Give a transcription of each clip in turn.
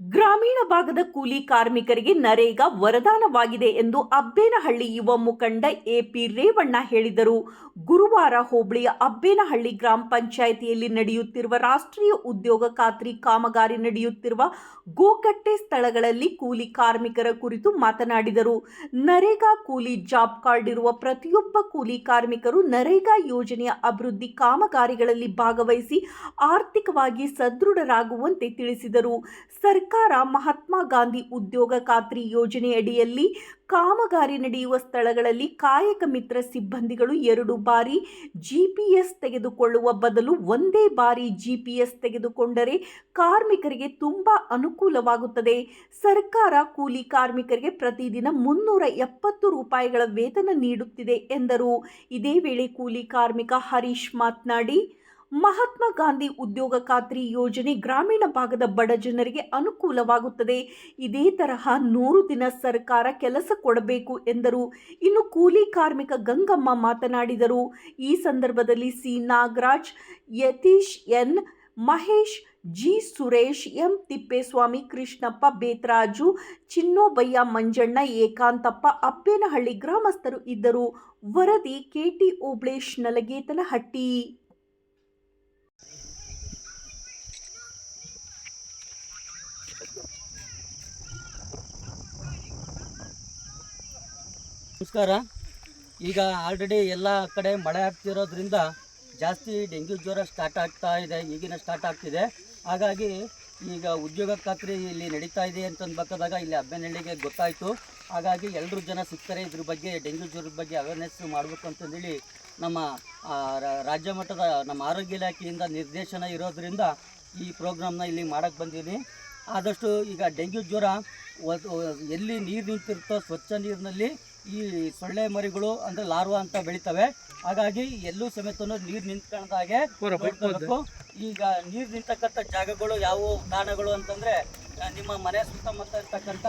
ಗ್ರಾಮೀಣ ಭಾಗದ ಕೂಲಿ ಕಾರ್ಮಿಕರಿಗೆ ನರೇಗಾ ವರದಾನವಾಗಿದೆ ಎಂದು ಅಬ್ಬೇನಹಳ್ಳಿ ಯುವ ಮುಖಂಡ ಎಪಿ ರೇವಣ್ಣ ಹೇಳಿದರು. ಗುರುವಾರ ಹೋಬಳಿಯ ಅಬ್ಬೇನಹಳ್ಳಿ ಗ್ರಾಮ ಪಂಚಾಯಿತಿಯಲ್ಲಿ ನಡೆಯುತ್ತಿರುವ ರಾಷ್ಟ್ರೀಯ ಉದ್ಯೋಗ ಖಾತ್ರಿ ಕಾಮಗಾರಿ ನಡೆಯುತ್ತಿರುವ ಗೋಕಟ್ಟೆ ಸ್ಥಳಗಳಲ್ಲಿ ಕೂಲಿ ಕಾರ್ಮಿಕರ ಕುರಿತು ಮಾತನಾಡಿದರು. ನರೇಗಾ ಕೂಲಿ ಜಾಬ್ ಕಾರ್ಡ್ ಇರುವ ಪ್ರತಿಯೊಬ್ಬ ಕೂಲಿ ಕಾರ್ಮಿಕರು ನರೇಗಾ ಯೋಜನೆಯ ಅಭಿವೃದ್ಧಿ ಕಾಮಗಾರಿಗಳಲ್ಲಿ ಭಾಗವಹಿಸಿ ಆರ್ಥಿಕವಾಗಿ ಸದೃಢರಾಗುವಂತೆ ತಿಳಿಸಿದರು. ಸರ್ಕಾರ ಮಹಾತ್ಮ ಗಾಂಧಿ ಉದ್ಯೋಗ ಖಾತ್ರಿ ಯೋಜನೆಯಡಿಯಲ್ಲಿ ಕಾಮಗಾರಿ ನಡೆಯುವ ಸ್ಥಳಗಳಲ್ಲಿ ಕಾಯಕ ಮಿತ್ರ ಸಿಬ್ಬಂದಿಗಳು ಎರಡು ಬಾರಿ ಜಿಪಿಎಸ್ ತೆಗೆದುಕೊಳ್ಳುವ ಬದಲು ಒಂದೇ ಬಾರಿ ಜಿಪಿಎಸ್ ತೆಗೆದುಕೊಂಡರೆ ಕಾರ್ಮಿಕರಿಗೆ ತುಂಬ ಅನುಕೂಲವಾಗುತ್ತದೆ. ಸರ್ಕಾರ ಕೂಲಿ ಕಾರ್ಮಿಕರಿಗೆ ಪ್ರತಿದಿನ ಮುನ್ನೂರ ಎಪ್ಪತ್ತು ರೂಪಾಯಿಗಳ ವೇತನ ನೀಡುತ್ತಿದೆ ಎಂದರು. ಇದೇ ವೇಳೆ ಕೂಲಿ ಕಾರ್ಮಿಕ ಹರೀಶ್ ಮಾತನಾಡಿ ಮಹಾತ್ಮ ಗಾಂಧಿ ಉದ್ಯೋಗ ಖಾತ್ರಿ ಯೋಜನೆ ಗ್ರಾಮೀಣ ಭಾಗದ ಬಡ ಜನರಿಗೆ ಅನುಕೂಲವಾಗುತ್ತದೆ. ಇದೇ ತರಹ ನೂರು ದಿನ ಸರ್ಕಾರ ಕೆಲಸ ಕೊಡಬೇಕು ಎಂದರು. ಇನ್ನು ಕೂಲಿ ಕಾರ್ಮಿಕ ಗಂಗಮ್ಮ ಮಾತನಾಡಿದರು. ಈ ಸಂದರ್ಭದಲ್ಲಿ C. Nagaraj, Yatish N. Mahesh, G. Suresh, M. Thippeswamy, Krishnappa Betharaju, Chinnobaiah Manjanna, Ekanthappa Appenahalli ಗ್ರಾಮಸ್ಥರು ಇದ್ದರು. ವರದಿ ಕೆಟಿ ಓಬ್ಳೇಶ್ ನಲಗೇತನಹಟ್ಟಿ. ನಮಸ್ಕಾರ. ಈಗ ಆಲ್ರೆಡಿ ಎಲ್ಲ ಕಡೆ ಮಳೆ ಆಗ್ತಿರೋದ್ರಿಂದ ಜಾಸ್ತಿ ಡೆಂಗ್ಯೂ ಜ್ವರ ಸ್ಟಾರ್ಟ್ ಆಗ್ತಾ ಇದೆ, ಈಗಿನ ಸ್ಟಾರ್ಟ್ ಆಗ್ತಿದೆ. ಹಾಗಾಗಿ ಈಗ ಉದ್ಯೋಗ ಖಾತ್ರಿ ಇಲ್ಲಿ ನಡೀತಾ ಇದೆ ಅಂತ ಅನ್ಬೇಕಾದಾಗ ಇಲ್ಲಿ ಅಬ್ಬೆನಹಳ್ಳಿಗೆ ಗೊತ್ತಾಯಿತು. ಹಾಗಾಗಿ ಎಲ್ಲರೂ ಜನ ಸಿಗ್ತಾರೆ, ಇದ್ರ ಬಗ್ಗೆ ಡೆಂಗ್ಯೂ ಜ್ವರದ ಬಗ್ಗೆ ಅವೇರ್ನೆಸ್ ಮಾಡಬೇಕು ಅಂತಂದೇಳಿ ನಮ್ಮ ರಾಜ್ಯ ಮಟ್ಟದ ನಮ್ಮ ಆರೋಗ್ಯ ಇಲಾಖೆಯಿಂದ ನಿರ್ದೇಶನ ಇರೋದರಿಂದ ಈ ಪ್ರೋಗ್ರಾಮ್ನ ಇಲ್ಲಿ ಮಾಡೋಕ್ಕೆ ಬಂದೀನಿ ಆದಷ್ಟು ಈಗ ಡೆಂಗ್ಯೂ ಜ್ವರ ಎಲ್ಲಿ ನೀರು ನಿಂತಿರುತ್ತೋ ಸ್ವಚ್ಛ ನೀರಿನಲ್ಲಿ ಈ ಸೊಳ್ಳೆ ಮರಿಗಳು ಅಂದರೆ ಲಾರ್ವಾ ಅಂತ ಬೆಳಿತವೆ. ಹಾಗಾಗಿ ಎಲ್ಲೂ ಸಮೇತ ನೀರು ನಿಂತ್ಕೊಂಡಾಗೆ ಹಾಗೆ ಈಗ ನೀರು ನಿಂತಕ್ಕಂಥ ಜಾಗಗಳು ಯಾವುವು ತಾಣಗಳು ಅಂತಂದರೆ ನಿಮ್ಮ ಮನೆ ಸುತ್ತಮುತ್ತ ಇರ್ತಕ್ಕಂಥ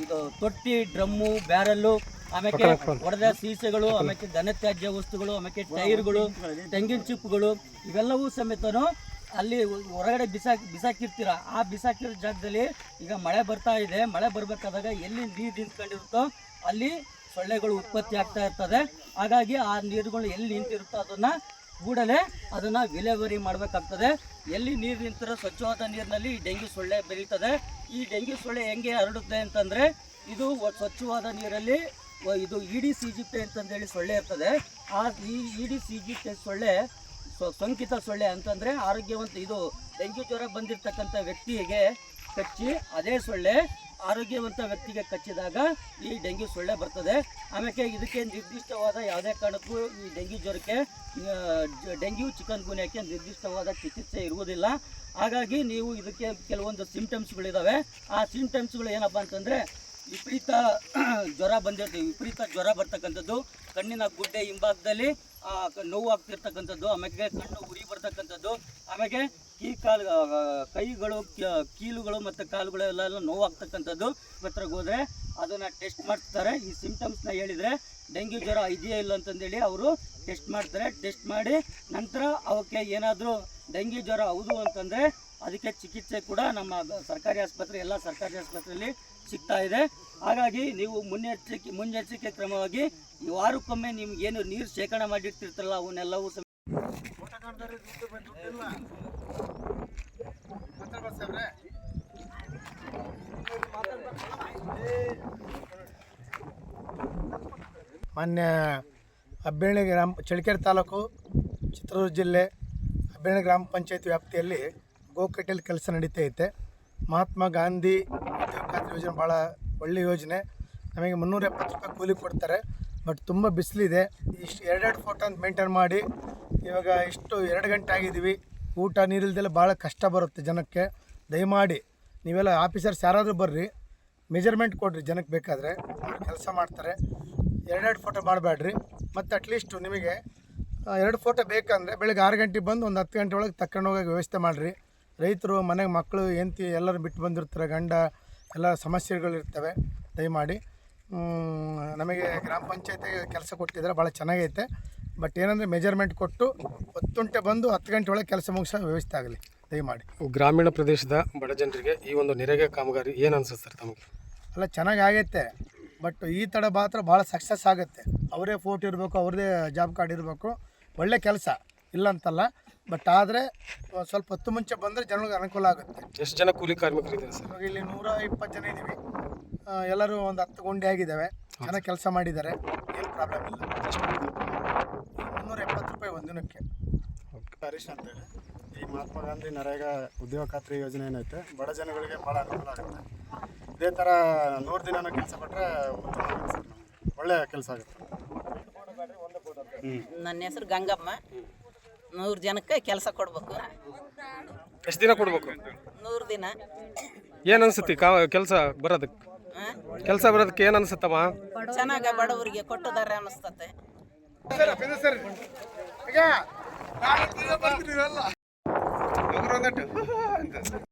ಇದು ತೊಟ್ಟಿ ಡ್ರಮ್ಮು ಬ್ಯಾರಲ್ಲು ಆಮೇಲೆ ಒಡೆದ ಸೀಸೆಗಳು ಆಮೇಲೆ ಘನತ್ಯಾಜ್ಯ ವಸ್ತುಗಳು ಆಮೇಲೆ ಟೈರ್ಗಳು ತೆಂಗಿನ ಚಿಪ್ಪುಗಳು ಇವೆಲ್ಲವೂ ಸಮೇತನು ಅಲ್ಲಿ ಹೊರಗಡೆ ಬಿಸಾಕಿ, ಬಿಸಾಕಿರ್ತೀರ? ಆ ಬಿಸಾಕಿರೋ ಜಾಗದಲ್ಲಿ ಈಗ ಮಳೆ ಬರ್ತಾ ಇದೆ. ಮಳೆ ಬರಬೇಕಾದಾಗ ಎಲ್ಲಿ ನೀರು ನಿಂತ್ಕೊಂಡಿರುತ್ತೋ ಅಲ್ಲಿ ಸೊಳ್ಳೆಗಳು ಉತ್ಪತ್ತಿ ಆಗ್ತಾ ಇರ್ತದೆ. ಹಾಗಾಗಿ ಆ ನೀರುಗಳು ಎಲ್ಲಿ ನಿಂತಿರುತ್ತೋ ಅದನ್ನು ಕೂಡಲೇ ಅದನ್ನು ವಿಲೇವರಿ ಮಾಡಬೇಕಾಗ್ತದೆ. ಎಲ್ಲಿ ನೀರು ನಿಂತಿರೋ ಸ್ವಚ್ಛವಾದ ನೀರಿನಲ್ಲಿ ಈ ಡೆಂಗ್ಯೂ ಸೊಳ್ಳೆ ಬೆರೀತದೆ ಈ ಡೆಂಗ್ಯೂ ಸೊಳ್ಳೆ ಹೆಂಗೆ ಹರಡುತ್ತೆ ಅಂತಂದರೆ ಇದು ಸ್ವಚ್ಛವಾದ ನೀರಲ್ಲಿ ಇದು ಇಡಿ ಸಿ, ಜಿ, ಪಿ ಅಂತಂದೇಳಿ ಸೊಳ್ಳೆ ಇರ್ತದೆ. ಆ ಈ ಇಡಿ ಸಿ, ಜಿ ಸೊಳ್ಳೆ ಸೊ- ಸೋಂಕಿತ ಸೊಳ್ಳೆ ಅಂತಂದರೆ ಆರೋಗ್ಯವಂತ ಇದು ಡೆಂಗ್ಯೂ ಜ್ವರ ಬಂದಿರತಕ್ಕಂಥ ವ್ಯಕ್ತಿಗೆ ಕಚ್ಚಿ, ಅದೇ ಸೊಳ್ಳೆ ಆರೋಗ್ಯವಂತ ವ್ಯಕ್ತಿಗೆ ಕಚ್ಚಿದಾಗ ಈ ಡೆಂಗ್ಯೂ ಸೊಳ್ಳೆ ಬರ್ತದೆ. ಆಮೇಲೆ ಇದಕ್ಕೆ ನಿರ್ದಿಷ್ಟವಾದ ಯಾವುದೇ ಕಾರಣಕ್ಕೂ ಈ ಡೆಂಗ್ಯೂ ಜ್ವರಕ್ಕೆ ಡೆಂಗ್ಯೂ ಚಿಕನ್ ಗುನ್ಯಕ್ಕೆ ನಿರ್ದಿಷ್ಟವಾದ ಚಿಕಿತ್ಸೆ ಇರುವುದಿಲ್ಲ. ಹಾಗಾಗಿ ನೀವು ಇದಕ್ಕೆ ಕೆಲವೊಂದು ಸಿಂಟಮ್ಸ್ಗಳಿದ್ದಾವೆ ಆ ಸಿಂಟಮ್ಸ್ಗಳು ಏನಪ್ಪ ಅಂತಂದರೆ ವಿಪರೀತ ಜ್ವರ ಬಂದಿರ್ತದೆ ವಿಪರೀತ ಜ್ವರ ಬರ್ತಕ್ಕಂಥದ್ದು. ಕಣ್ಣಿನ ಗುಡ್ಡೆ ಹಿಂಭಾಗದಲ್ಲಿ ನೋವು ಆಗ್ತಿರ್ತಕ್ಕಂಥದ್ದು. ಆಮೇಲೆ ಕಣ್ಣು ಉರಿ ಬರ್ತಕ್ಕಂಥದ್ದು. ಆಮೇಲೆ ಈ ಕಾಲು ಕೈಗಳು ಕೀಲುಗಳು ಮತ್ತು ಕಾಲುಗಳು ಎಲ್ಲ ನೋವು ಆಗ್ತಕ್ಕಂಥದ್ದು. ಹತ್ರಕ್ಕೆ ಹೋದರೆ ಅದನ್ನು ಟೆಸ್ಟ್ ಮಾಡ್ತಾರೆ ಈ ಸಿಂಪ್ಟಮ್ಸ್ನ ಹೇಳಿದರೆ ಡೆಂಗ್ಯೂ ಜ್ವರ ಇದೆಯಾ ಇಲ್ಲ ಅಂತಂದೇಳಿ ಅವರು ಟೆಸ್ಟ್ ಮಾಡ್ತಾರೆ. ಟೆಸ್ಟ್ ಮಾಡಿ ನಂತರ ಅವಕ್ಕೆ ಏನಾದರೂ ಡೆಂಗ್ಯೂ ಜ್ವರ ಹೌದು ಅಂತಂದರೆ ಅದಕ್ಕೆ ಚಿಕಿತ್ಸೆ ಕೂಡ ನಮ್ಮ ಸರ್ಕಾರಿ ಆಸ್ಪತ್ರೆ, ಎಲ್ಲ ಸರ್ಕಾರಿ ಆಸ್ಪತ್ರೆಯಲ್ಲಿ ಸಿಗ್ತಾ ಇದೆ. ಹಾಗಾಗಿ ನೀವು ಮುನ್ನೆಚ್ಚರಿಕೆ ಮುನ್ನೆಚ್ಚರಿಕೆ ಕ್ರಮವಾಗಿ ವಾರಕ್ಕೊಮ್ಮೆ ನಿಮ್ಗೆ ಏನು ನೀರು ಶೇಖರಣೆ ಮಾಡಿರ್ತಿರ್ತಾರಲ್ಲ ಅವನ್ನೆಲ್ಲವೂ ಮಾನ್ಯ ಅಬ್ಬೇಣಿ ಗ್ರಾಮ, ಚಳ್ಳಕೆರೆ ತಾಲೂಕು, ಚಿತ್ರದುರ್ಗ ಜಿಲ್ಲೆ ಅಬ್ಬೇಣಿ ಗ್ರಾಮ ಪಂಚಾಯತ್ ವ್ಯಾಪ್ತಿಯಲ್ಲಿ ಗೋಕಟ್ಟೆಯಲ್ಲಿ ಕೆಲಸ ನಡೀತಾ ಐತೆ. ಮಹಾತ್ಮ ಗಾಂಧಿ ಯೋಜನೆ ಭಾಳ ಒಳ್ಳೆಯ ಯೋಜನೆ. ನಮಗೆ ಮುನ್ನೂರ ಎಪ್ಪತ್ತು ರೂಪಾಯಿ ಕೂಲಿ ಕೊಡ್ತಾರೆ, ಬಟ್ ತುಂಬ ಬಿಸಿಲಿದೆ. ಇಷ್ಟು ಎರಡೆರಡು ಫೋಟೋ ಅಂತ ಮೇಂಟೈನ್ ಮಾಡಿ, ಇವಾಗ ಇಷ್ಟು ಎರಡು ಗಂಟೆ ಆಗಿದ್ದೀವಿ. ಊಟ ನೀರಿಲ್ದೆಲ್ಲ ಭಾಳ ಕಷ್ಟ ಬರುತ್ತೆ ಜನಕ್ಕೆ. ದಯಮಾಡಿ, ನೀವೆಲ್ಲ ಆಫೀಸರ್ಸ್ ಯಾರಾದರೂ ಬರ್ರಿ, ಮೆಜರ್ಮೆಂಟ್ ಕೊಡಿರಿ ಜನಕ್ಕೆ ಬೇಕಾದರೆ. ಕೆಲಸ ಮಾಡ್ತಾರೆ. ಎರಡೆರಡು ಫೋಟೋ ಮಾಡಬೇಡ್ರಿ. ಮತ್ತು ಅಟ್ಲೀಸ್ಟು ನಿಮಗೆ ಎರಡು ಫೋಟೋ ಬೇಕಂದರೆ ಬೆಳಗ್ಗೆ ಆರು ಗಂಟೆಗೆ ಬಂದು ಒಂದು ಹತ್ತು ಗಂಟೆ ಒಳಗೆ ಹೋಗೋಕೆ ವ್ಯವಸ್ಥೆ ಮಾಡಿರಿ. ರೈತರು ಮನೆಗೆ ಮಕ್ಕಳು, ಹೆಂಡ್ತಿ ಎಲ್ಲರೂ ಬಿಟ್ಟು ಬಂದಿರ್ತಾರೆ, ಗಂಡ ಎಲ್ಲ ಸಮಸ್ಯೆಗಳಿರ್ತವೆ. ದಯಮಾಡಿ. ನಮಗೆ ಗ್ರಾಮ ಪಂಚಾಯತಿ ಕೆಲಸ ಕೊಟ್ಟಿದ್ದಾರೆ ಭಾಳ ಚೆನ್ನಾಗೈತೆ. ಬಟ್ ಏನಂದರೆ ಮೆಜರ್ಮೆಂಟ್ ಕೊಟ್ಟು ಹತ್ತುಂಟೆ ಬಂದು ಹತ್ತು ಗಂಟೆ ಒಳಗೆ ಕೆಲಸ ಮುಗಿಸೋ ವ್ಯವಸ್ಥೆ ಆಗಲಿ. ದಯಮಾಡಿ. ಗ್ರಾಮೀಣ ಪ್ರದೇಶದ ಬಡ ಜನರಿಗೆ ಈ ಒಂದು ನೆರೆಗೆ ಕಾಮಗಾರಿ ಏನು ಅನ್ಸುತ್ತೆ ಸರ್ ತಮಗೆ? ಅಲ್ಲ ಚೆನ್ನಾಗಿ ಆಗೈತೆ ಬಟ್ ಈ ಥರ ಮಾತ್ರ ಭಾಳ ಸಕ್ಸಸ್ ಆಗುತ್ತೆ. ಅವರೇ ಫೋಟೋ ಇರಬೇಕು ಅವ್ರದ್ದೇ ಜಾಬ್ ಕಾರ್ಡ್ ಇರಬೇಕು. ಒಳ್ಳೆ ಕೆಲಸ. ಇಲ್ಲ ಅಂತಲ್ಲ ಬಟ್ ಆದರೆ ಸ್ವಲ್ಪ ಹತ್ತು ಮುಂಚೆ ಬಂದರೆ ಜನಗಳಿಗೆ ಅನುಕೂಲ ಆಗುತ್ತೆ. ಎಷ್ಟು ಜನ ಕೂಲಿ ಕಾರ್ಮಿಕರು ಇದ್ದಾರೆ ಸರ್? ಇವಾಗ ಇಲ್ಲಿ ನೂರ ಇಪ್ಪತ್ತು ಜನ ಇದ್ದೀವಿ. ಆ, ಎಲ್ಲರೂ ಒಂದು ಹತ್ತು ಗುಂಡಿ ಆಗಿದ್ದಾವೆ. ಚೆನ್ನಾಗಿ ಕೆಲಸ ಮಾಡಿದ್ದಾರೆ. ಏನು ಪ್ರಾಬ್ಲಮ್ ಇಲ್ಲ. ಮುನ್ನೂರ ಎಪ್ಪತ್ತು ರೂಪಾಯಿ ಒಂದಿನಕ್ಕೆ ಹರೀಶ್ ಅಂತ ಹೇಳಿ. ಈ ಮಹಾತ್ಮ ಗಾಂಧಿ ನರೇಗಾ ಉದ್ಯೋಗ ಖಾತ್ರಿ ಯೋಜನೆ ಏನೈತೆ ಬಡ ಜನಗಳಿಗೆ ಭಾಳ ಅನುಕೂಲ ಆಗುತ್ತೆ. ಇದೇ ಥರ ನೂರು ದಿನನೂ ಕೆಲಸ ಕೊಟ್ಟರೆ ಉತ್ತಮ ಆಗುತ್ತೆ ಸರ್ ನಮಗೆ. ಒಳ್ಳೆಯ ಕೆಲಸ ಆಗುತ್ತೆ. ನನ್ನ ಹೆಸರು ಗಂಗಮ್ಮ. ನೂರು ಜನಕ್ಕೆ ಕೆಲಸ ಕೊಡ್ಬೇಕು. ಎಷ್ಟು ದಿನ ಕೊಡ್ಬೇಕು? ನೂರು ದಿನ. ಏನು ಅನ್ಸುತ್ತೆ ಕಾ ಕೆಲಸ ಬರೋದಕ್ಕೆ ಕೆಲಸ ಬರೋದಕ್ಕೆ ಏನು ಅನ್ಸುತ್ತಮ್ಮ? ಚೆನ್ನಾಗ ಬಡವರಿಗೆ ಕೊಟ್ಟದಾರೆ ಅನಿಸ್ತತೆ. ಈಗ